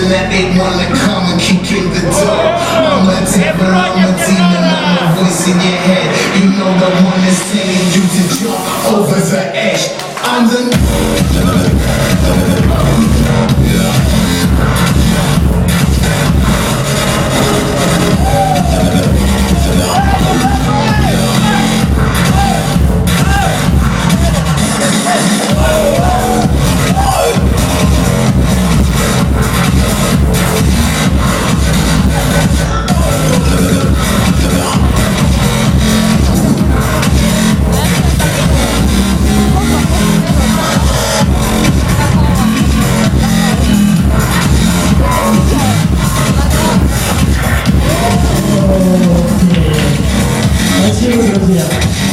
and that they wanna come and kick in the door. I'm a devil, I'm a demon, I'm a voice in your head. You know the one that's singing you to jump over the edge. I'm the 谢谢小姐